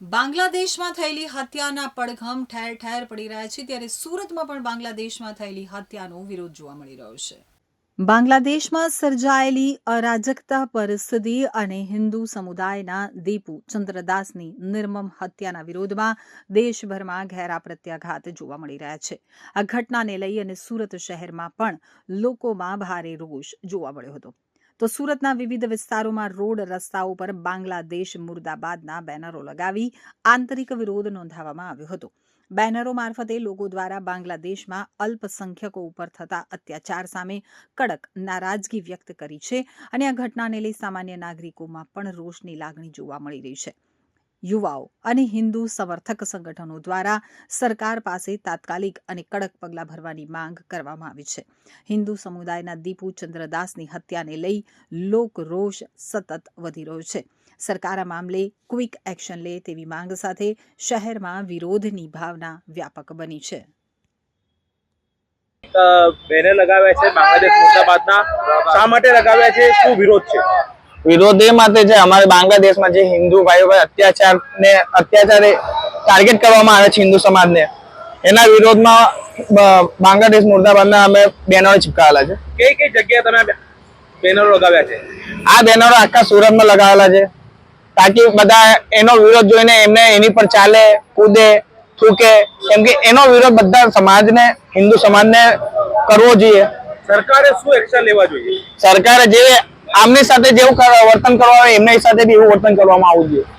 બાંગ્લાદેશમાં થયેલી હત્યાના પડઘમ ઠેર ઠેર પડી રહ્યા છે. ત્યારે સુરતમાં પણ બાંગ્લાદેશમાં થયેલી હત્યાનો વિરોધ જોવા મળી રહ્યો છે. બાંગ્લાદેશમાં સર્જાયેલી અરાજકતા પરિસ્થિતિ અને હિન્દુ સમુદાયના દીપુ ચંદ્રદાસની નિર્મમ હત્યાના વિરોધમાં દેશભરમાં ઘેરા પ્રત્યાઘાત જોવા મળી રહ્યા છે. આ ઘટનાને લઈ અને સુરત શહેરમાં પણ લોકોમાં ભારે રોષ જોવા મળ્યો હતો. તો સુરતના વિવિધ વિસ્તારોમાં રોડ રસ્તાઓ પર બાંગ્લાદેશ મુર્દાબાદના બેનરો લગાવી આંતરિક વિરોધ નોંધાવવામાં આવ્યો હતો. બેનરો મારફતે લોકો દ્વારા બાંગ્લાદેશમાં અલ્પસંખ્યકો ઉપર થતા અત્યાચાર સામે કડક નારાજગી વ્યક્ત કરી છે અને આ ઘટનાને લઈ સામાન્ય નાગરિકોમાં પણ રોષની લાગણી જોવા મળી રહી છે. યુવાઓ અને હિન્દુ સમર્થક સંગઠનો દ્વારા સરકાર પાસે તાત્કાલિક અને કડક પગલાં ભરવાની માંગ કરવામાં આવી છે. હિન્દુ સમુદાયના દીપુ ચંદ્રદાસની હત્યાને લઈ લોક સતત વધી રહ્યો છે. સરકાર આ મામલે ક્વિક એક્શન લે તેવી માંગ સાથે શહેરમાં વિરોધની ભાવના વ્યાપક બની છે. બેનર લગાવ્યા છે, બાંગ્લાદેશ મુર્દાબાદના. શા માટે લગાવ્યા છે? શું વિરોધ છે? વિરોધ એ માટે છે અમારે બાંગ્લાદેશમાં જે હિન્દુ ભાઈઓ પર અત્યાચાર ને અત્યાચારે ટાર્ગેટ કરવામાં આવે છે હિન્દુ સમાજને એના વિરોધમાં બાંગ્લાદેશ મુર્દાબાદના અમે બેનરો ચિપકાવેલા છે. કઈ કઈ જગ્યાએ તમે બેનરો લગાવ્યા છે? આ બેનરો આખા સુરતમાં લગાવેલા છે તાકી બધા એનો વિરોધ જોઈને એમને એની પર ચાલે કૂદે થૂકે કેમ કે એનો વિરોધ બધા સમાજને હિન્દુ સમાજને કરવો જોઈએ. સરકારે શું એક્શન લેવા જોઈએ? સરકારે જે આમની સાથે જેવું વર્તન કરવા એમની સાથે બી એવું વર્તન કરવામાં આવવું જોઈએ.